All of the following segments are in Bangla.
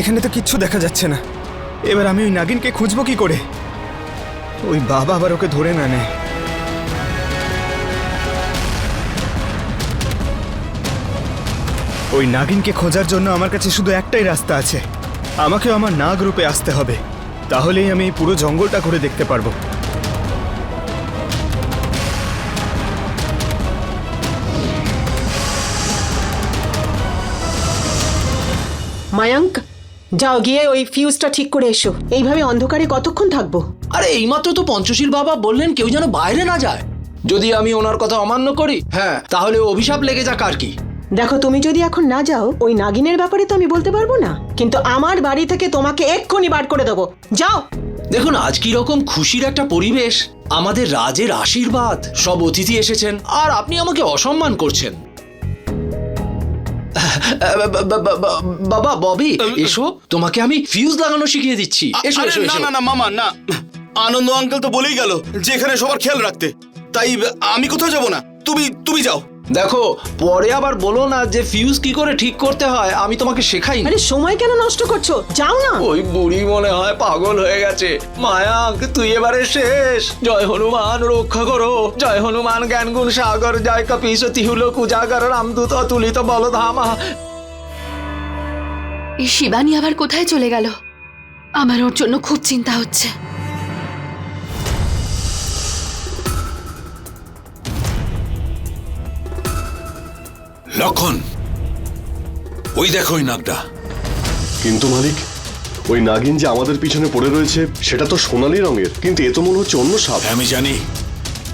এখানে তো কিচ্ছু দেখা যাচ্ছে না। এবার আমি ওই নাগিনকে খুঁজবো কি করে? ওই বাবা আবার ওকে ধরে না নেয়। ওই নাগিনকে খোঁজার জন্য আমার কাছে শুধু একটাই রাস্তা আছে। আমাকেও আমার নাগ রূপে আসতে হবে। তাহলেই আমি এই পুরো জঙ্গলটা ঘুরে দেখতে পারব। মায়াঙ্ক যাও গিয়ে ওই ফিউজটা ঠিক করে এসো। এইভাবে অন্ধকারে কতক্ষণ থাকব? আরে এইমাত্র তো পঞ্চশীল বাবা বললেন কেউ যেন বাইরে না যায়। যদি আমি ওনার কথা অমান্য করি হ্যাঁ। তাহলে অভিশাপ লেগে যাক আর কি। দেখো তুমি যদি এখন না যাও ওই নাগিনের ব্যাপারে তো আমি বলতে পারব না। কিন্তু আমার বাড়ি থেকে তোমাকে এক্ষুনি বার করে দেবো। যাও! দেখুন আজ কি রকম খুশির একটা পরিবেশ। আমাদের রাজের আশীর্বাদ। সব অতিথি এসেছেন আর আপনি আমাকে অসম্মান করছেন। বাবা ববি এসো তোমাকে আমি ফিউজ লাগানো শিখিয়ে দিচ্ছি। এসো এসো না না না মামা না। আনন্দ আঙ্কেল তো বলেই গেল যে এখানে সবার খেয়াল রাখতে। তাই আমি কোথাও যাব না। তুমি তুমি যাও। দেখো পরে আবার বলো না যে ফিউজ কি করে ঠিক করতে হয় আমি তোমাকে শেখাই আরে সময় কেন নষ্ট করছ? যাও না। ওই বুড়ি মনে হয় পাগল হয়ে গেছে। মায়াঙ্ক তুই এবারে শেষ। জয় হনুমান রক্ষা করো। জয় হনুমান জ্ঞান গুণ সাগর জয় কপিস তিহুল কুজাগর রামদূত অতুলিত বলধামা। এই শিবানী আবার কোথায় চলে গেল? আমার ওর জন্য খুব চিন্তা হচ্ছে। লক্ষণ। ওই দেখো ওই নাগটা। কিন্তু মালিক ওই নাগিন যে আমাদের পিছনে পড়ে রয়েছে সেটা তো সোনালী রঙের। কিন্তু এ তো মনে হচ্ছে অন্য সাপ। হ্যাঁ, আমি জানি।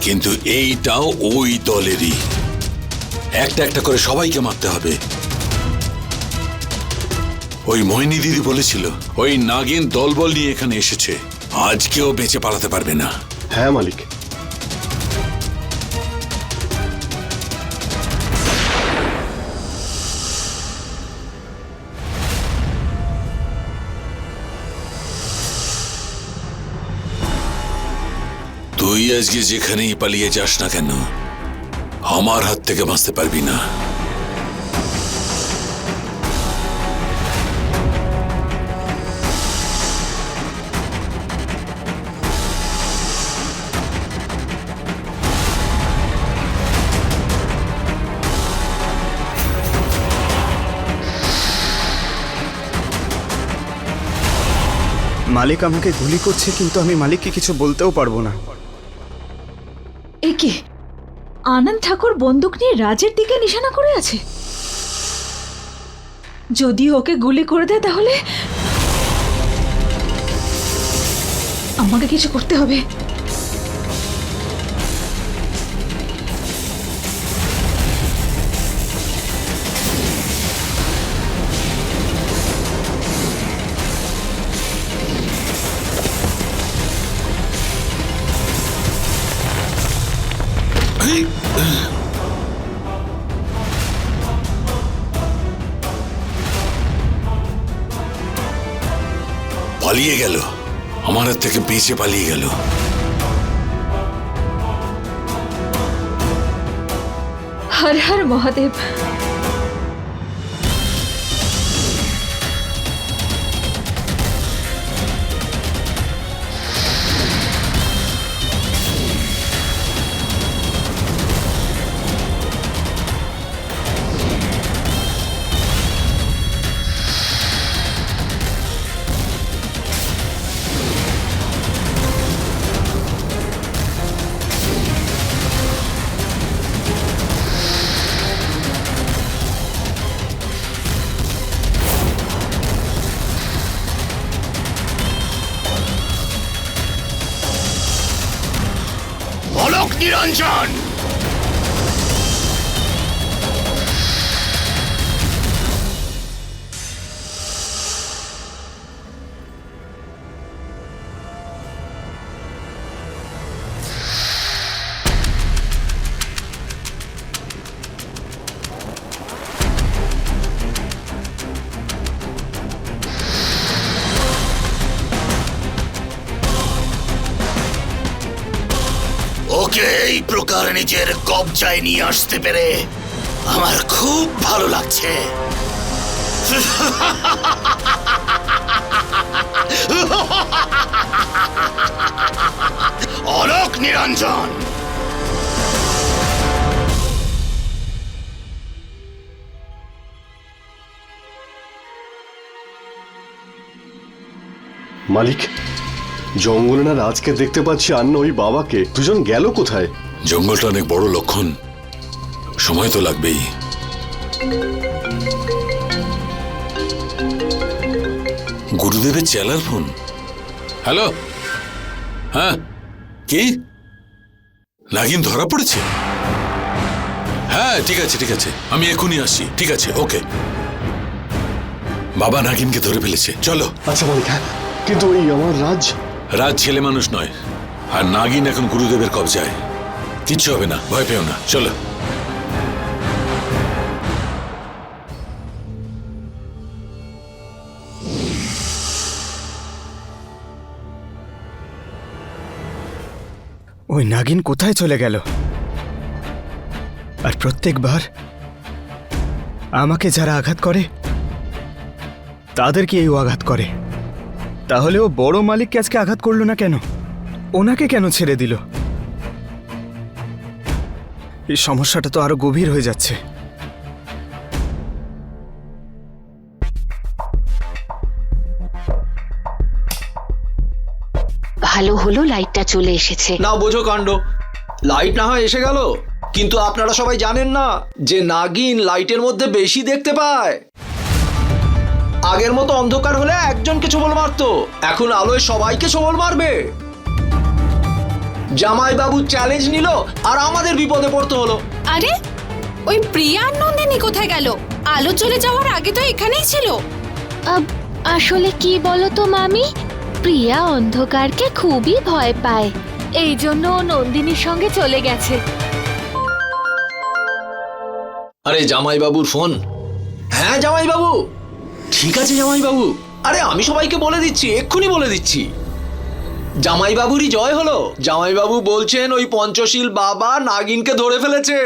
কিন্তু এইটাও ওই দলেরই। একটা একটা করে সবাইকে মারতে হবে। ওই মোহিনী দিদি বলেছিল ওই নাগিন দলবল নিয়ে এখানে এসেছে। আজকেও বেঁচে পালাতে পারবে না। হ্যাঁ মালিক। তুই আজকে যেখানেই পালিয়ে যাস না কেন, আমার হাত থেকে বাঁচতে পারবি না। মালিক আমাকে গুলি করছে, কিন্তু আমি মালিককে কিছু বলতেও পারব না। একে আনন্দ ঠাকুর বন্দুক নিয়ে রাজের দিকে নিশানা করে আছে। যদি ওকে গুলি করে দেয় তাহলে আমাকে কিছু করতে হবে। পালিয়ে গেল আমার হাত থেকে বেঁচে পালিয়ে গেল হর হর মহাদেব অলোক এই প্রকার নিজের কবজায় নিয়ে আসতে পেরে আমার খুব ভালো লাগছে। অলোক নিরঞ্জন। মালিক জঙ্গলে না রাজকে দেখতে পাচ্ছি আর না ওই বাবাকে। দুজন গেল কোথায়? জঙ্গলটা অনেক বড় লক্ষণ। সময় তো লাগবেই। গুরুদেবের চেলার ফোন। হ্যালো? হ্যাঁ? কি? নাগিন ধরা পড়েছে? হ্যাঁ ঠিক আছে ঠিক আছে। আমি এখনই আসছি। ঠিক আছে ওকে। বাবা নাগিনকে ধরে ফেলেছে। চলো। আচ্ছা মালিক হ্যাঁ। কিন্তু ওই আমার রাজ রাজ ছেলে মানুষ নয়। আর নাগিন এখন গুরুদেবের কবজায়। কিচ্ছু হবে না, ভয় পেও না, চলো। ওই নাগিন কোথায় চলে গেল? আর প্রত্যেকবার আমাকে যারা আঘাত করে, তাদেরকে এই আঘাত করে। তাহলে ও বড় মালিককে আজকে আঘাত করল না কেন? ওনাকে কেন ছেড়ে দিল? এই সমস্যাটা তো আরও গভীর হয়ে যাচ্ছে। ভালো হলো লাইটটা চলে এসেছে। না বোঝো কাণ্ড। লাইট না হয় এসে গেল। কিন্তু আপনারা সবাই জানেন না যে নাগিন লাইটের মধ্যে বেশি দেখতে পায়। আগের মতো অন্ধকার হলে একজনকে ছবল মারতো। এখন আলোয় সবাইকে ছবল মারবে। জামাই বাবু চ্যালেঞ্জ নিল আর আমাদের বিপদে পড়তে হলো। আরে ওই প্রিয়া আর নন্দিনী কোথায় গেল? আলো চলে যাওয়ার আগে তো এখানেই ছিল। আব- আসলে কি বলো তো মামি? প্রিয়া অন্ধকারকে খুবই ভয় পায়। এই জন্য ও নন্দিনীর সঙ্গে চলে গেছে। আরে জামাই বাবুর ফোন। হ্যাঁ জামাই বাবু ঠিক আছে জামাই বাবু আরে আমি সবাইকে বলে দিচ্ছি এক্ষুনি বলে দিচ্ছি। জামাই বাবুরই জয় হলো। জামাই বাবু বলছেন ওই পঞ্চশীল বাবা নাগিনকে ধরে ফেলেছে।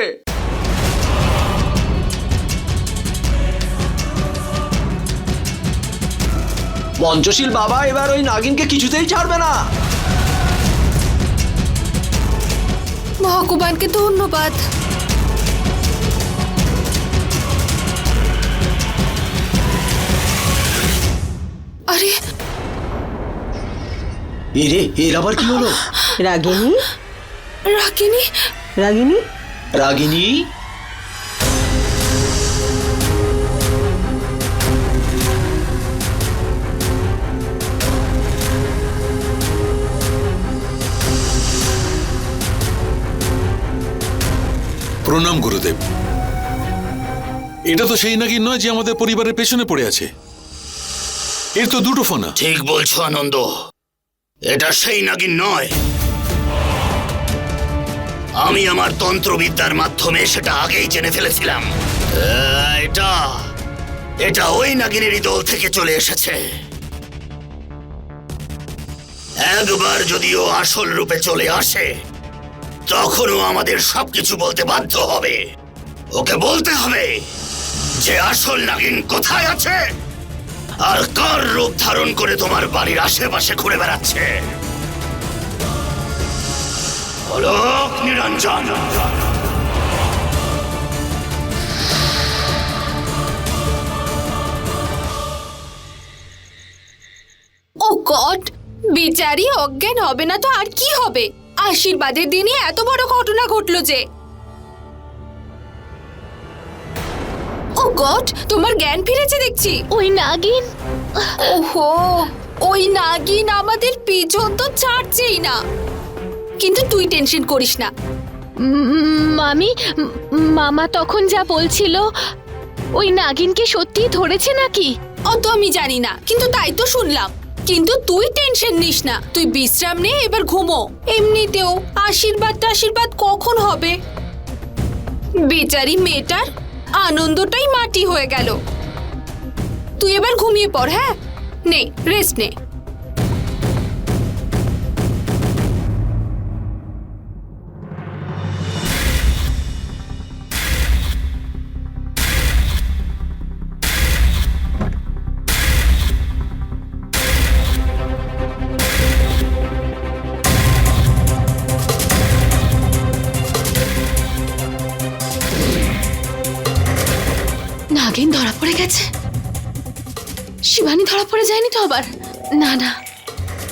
পঞ্চশীল বাবা এবার ওই নাগিনকে কিছুতেই ছাড়বে না। ভগবানকে ধন্যবাদ। এ রে এর আবার কি হলো? রাগিনী? রাকিনি রাগিনী? রাগিনী? প্রণাম গুরুদেব। এটা তো সেই নাকি নয় যে আমাদের পরিবারের পেছনে পড়ে আছে। এর তো দুটো ফোনা। ঠিক বলছো আনন্দ। এটা সেই নাগিন নয়। আমি আমার তন্ত্রবিদ্যার মাধ্যমে সেটা আগেই জেনে ফেলেছিলাম। এটা এটা ওই নাগিনেরই দল থেকে চলে এসেছে। একবার যদিও আসল রূপে চলে আসে, তখনও আমাদের সবকিছু বলতে বাধ্য হবে। ওকে বলতে হবে যে আসল নাগিন কোথায় আছে? আর কার রূপ ধারণ করে তোমার বাড়ির আশেপাশে ঘুরে বেড়াচ্ছে? নিরঞ্জন। ও গড, বিচারি অজ্ঞান হবে না তো আর কি হবে? আশীর্বাদের দিনে এত বড় ঘটনা ঘটলো যে। গড তোমার জ্ঞান ফিরেছে দেখছি। ওই নাগিন। ওহো ওই নাগিন আমাদের পিছন তো ছাড়ছেই না। কিন্তু তুই টেনশন করিস না। মামি মামা তখন যা বলছিল ওই নাগিনকে সত্যিই ধরেছে নাকি? অত আমি জানি না কিন্তু তাই তো শুনলাম। কিন্তু তুই টেনশন নিস না তুই বিশ্রাম নে এবার ঘুমো। এমনিতেও আশীর্বাদ আশীর্বাদ কখন হবে? বেচারি মেয়েটার আনন্দটাই মাটি হয়ে গেল। তুই এবার ঘুমিয়ে পড় হ্যাঁ? নে রেস্ট নে। নাগিন ধরা পড়ে গেছে। শিবানী ধরা পড়ে যায়নি তো আবার? না না।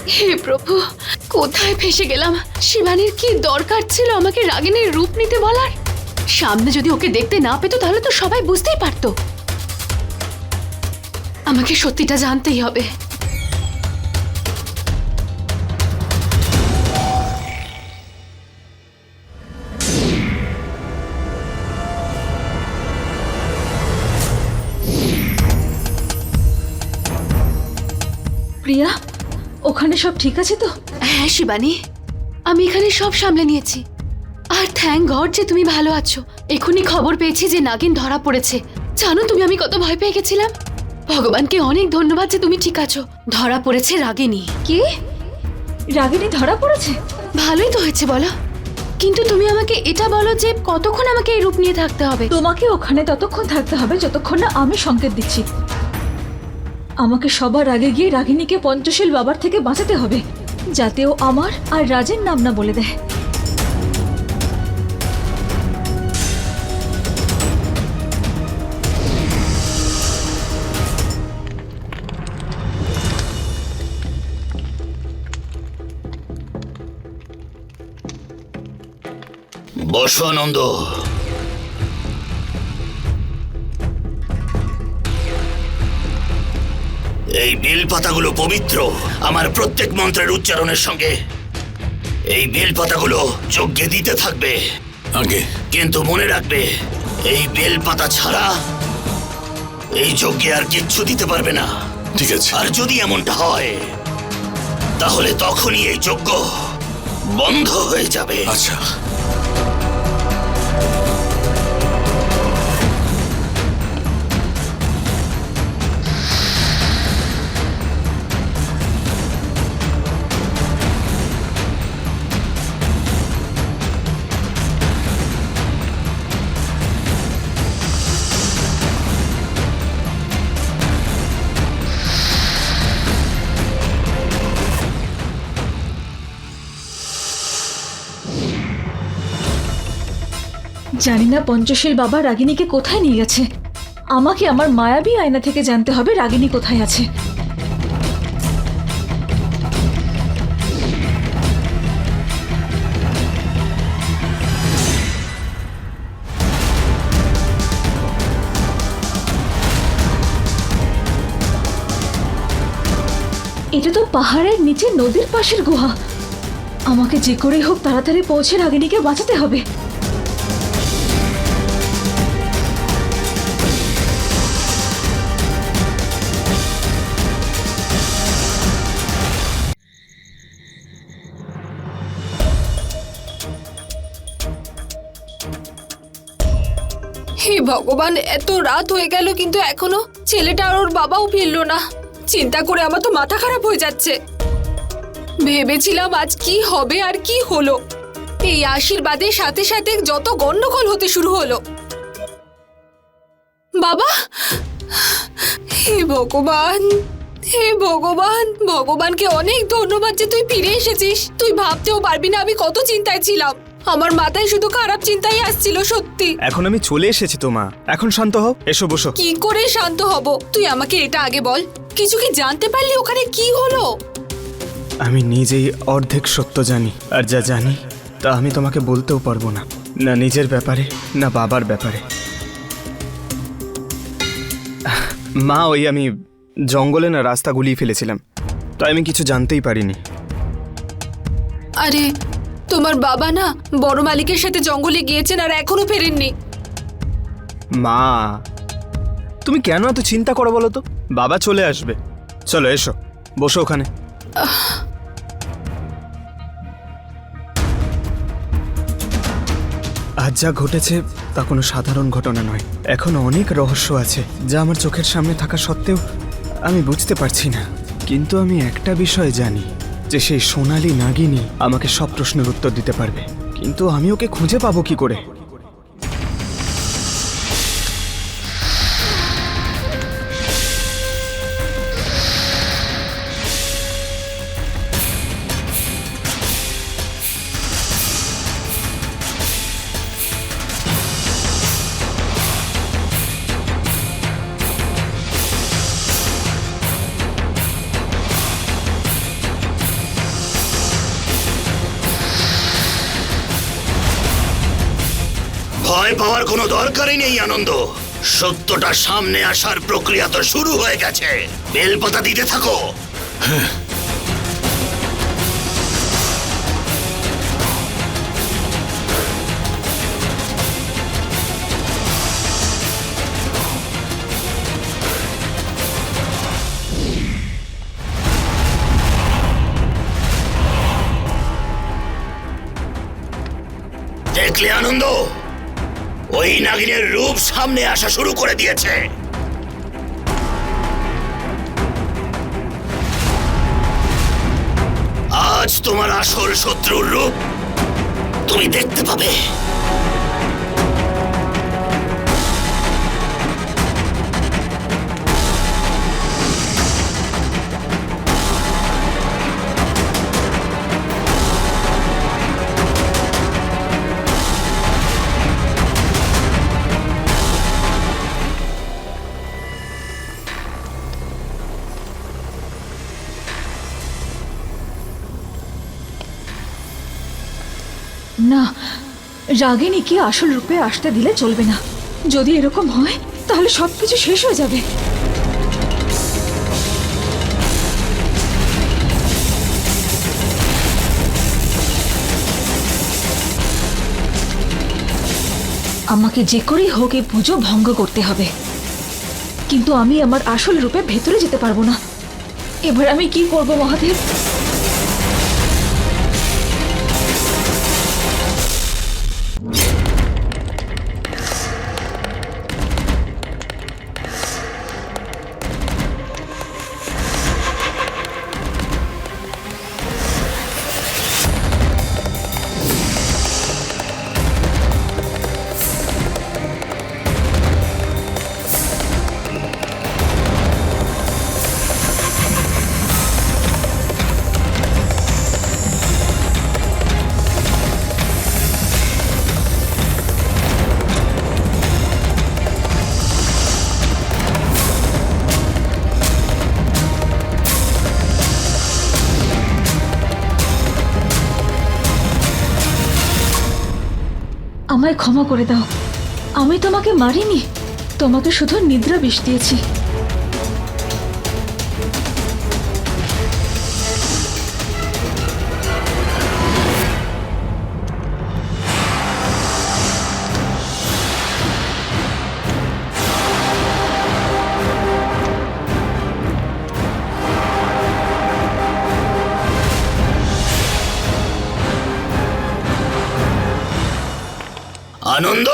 হে প্রভু, কোথায় ফেসে গেলাম? শিবানীর কি দরকার ছিল আমাকে রাগিনীর রূপ নিতে বলার? সামনে যদি ওকে দেখতে না পেতো, তাহলে তো সবাই বুঝতেই পারতো। আমাকে সত্যিটা জানতেই হবে। প্রিয়া ওখানে সব ঠিক আছে তো? হ্যাঁ শিবানী। আমি এখানে সব সামলে নিয়েছি। আর থ্যাংক গড যে তুমি ভালো আছো। এখনই খবর পেয়েছি যে নাগিন ধরা পড়েছে। জানো তুমি আমি কত ভয় পেয়ে গেছিলাম? ভগবানকে অনেক ধন্যবাদ যে তুমি ঠিক আছো। ধরা পড়েছে রাগিনী। কি? রাগিনী ধরা পড়েছে? ভালোই তো হয়েছে বলো। কিন্তু তুমি আমাকে এটা বলো যে কতক্ষণ আমাকে এই রূপ নিয়ে থাকতে হবে? তোমাকে ওখানে ততক্ষণ থাকতে হবে যতক্ষণ না আমি সংকেত দিচ্ছি। আমাকে সবার আগে গিয়ে রাগিনীকে পঞ্চশীল বাবার থেকে বাঁচাতে হবে, যাতে ও আমার আর রাজের নাম না বলে দেয়। বসো আনন্দ এই বেল পাতাগুলো পবিত্র। আমার প্রত্যেক মন্ত্রের উচ্চারণের সঙ্গে এই বেল পাতাগুলো যজ্ঞে দিতে থাকবে। আগে। কিন্তু মনে রাখবে এই বেল পাতা ছাড়া এই যজ্ঞে আর কিচ্ছু দিতে পারবে না। ঠিক আছে। আর যদি এমনটা হয় তাহলে তখনই এই যজ্ঞ বন্ধ হয়ে যাবে। আচ্ছা। জানি না পঞ্চশীল বাবা রাগিনীকে কোথায় নিয়ে গেছে। আমাকে আমার মায়াবী আয়না থেকে জানতে হবে রাগিনী কোথায় আছে। এটা তো পাহাড়ের নিচে নদীর পাশের গুহা। আমাকে যে করেই হোক তাড়াতাড়ি পৌঁছে রাগিনীকে বাঁচাতে হবে। ভগবান, এত রাত হয়ে গেল কিন্তু এখনও ছেলেটা আর ওর বাবাও ফিরলো না। চিন্তা করে আমার তো মাথা খারাপ হয়ে যাচ্ছে। ভেবেছিলাম আজ কি হবে আর কি হলো। এই আশীর্বাদের সাথে সাথে যত গন্ডগোল হতে শুরু হলো। বাবা! হে ভগবান! হে ভগবান! ভগবানকে অনেক ধন্যবাদ যে তুই ফিরে এসেছিস। তুই ভাবতেও পারবি না আমি কত চিন্তায় ছিলাম। আমার মাথায় শুধু খারাপ চিন্তাই আসছিল সত্যি। এখন আমি চলে এসেছি তো মা। এখন শান্ত হও এসো বসো। কি করে শান্ত হব? তুই আমাকে এটা আগে বল। কিছু কি জানতে পারলি ওখানে কি হলো? আমি নিজেই অর্ধেক সত্য জানি আর যা জানি তা আমি তোমাকে বলতেও পারব না। না নিজের ব্যাপারে না বাবার ব্যাপারে। মা ওই আমি জঙ্গলে না রাস্তা গুলিয়ে ফেলেছিলাম তাই আমি কিছু জানতেই পারিনি। আরে তোমার বাবা না বড় মালিকের সাথে জঙ্গলে গিয়েছেন আর এখনও ফেরেননি। মা, তুমি কেন এত চিন্তা করো বলো তো? বাবা চলে আসবে। চলো, এসো। বসো ওখানে। আজ যা ঘটেছে তা কোনো সাধারণ ঘটনা নয়। এখন অনেক রহস্য আছে যা আমার চোখের সামনে থাকা সত্ত্বেও আমি বুঝতে পারছি না। কিন্তু আমি একটা বিষয় জানি। যে সেই সোনালি নাগিনী আমাকে সব প্রশ্নের উত্তর দিতে পারবে। কিন্তু আমি ওকে খুঁজে পাবো কি করে? কোনো দরকারই নেই, আনন্দ। সত্যটা সামনে আসার প্রক্রিয়া তো শুরু হয়ে গেছে। বেলপাতা দিতে থাকো। দেখলে, আনন্দ? ওই নাগিনের রূপ সামনে আসা শুরু করে দিয়েছে। আজ তোমার আসল শত্রুর রূপ তুমি দেখতে পাবে। রাগিনীকে আসল রূপে আসতে দিলে চলবে না। যদি এরকম হয়, তাহলে সব কিছু শেষ হয়ে যাবে। আমাকে যে করেই হোক এই পুজো ভঙ্গ করতে হবে। কিন্তু আমি আমার আসল রূপে ভেতরে যেতে পারব না। এবার আমি কি করব মহাদেব? আমায় ক্ষমা করে দাও। আমি তোমাকে মারিনি তোমাকে শুধু নিদ্রা বিষ দিয়েছি। আনন্দ?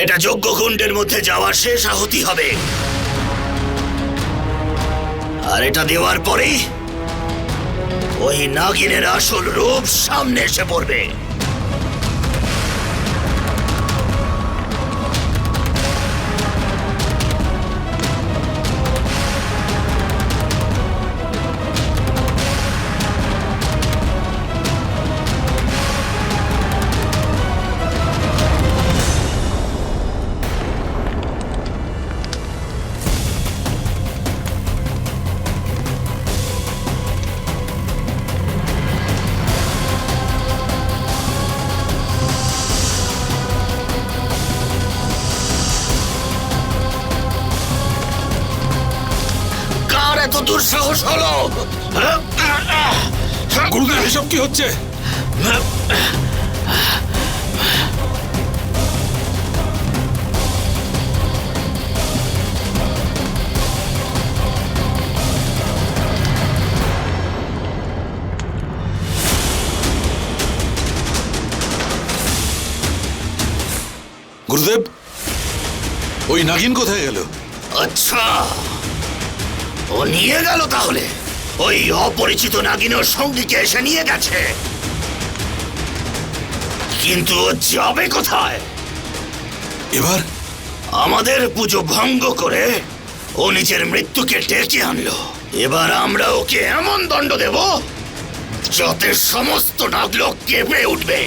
এটা যজ্ঞকুণ্ডের মধ্যে যাওয়ার শেষ আহতি হবে। আর এটা দেওয়ার পরেই ওই নাগিনের আসল রূপ সামনে এসে পড়বে। দুঃসাহস হলো? গুরুদেব এসব কি হচ্ছে? গুরুদেব ওই নাগিন কোথায় গেল? আচ্ছা। ও নিয়ে গেল তাহলে। ওই অপরিচিত নাগিনের সঙ্গীকে এসে নিয়ে গেছে। কিন্তু যাবে কোথায়? এবার? আমাদের পুজো ভঙ্গ করে ও নিজের মৃত্যুকে ডেকে আনলো। এবার আমরা ওকে এমন দণ্ড দেব যাতে সমস্ত নাগলোক কেঁপে উঠবে।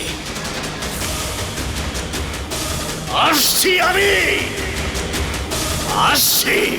আসছি আমি! আসছি!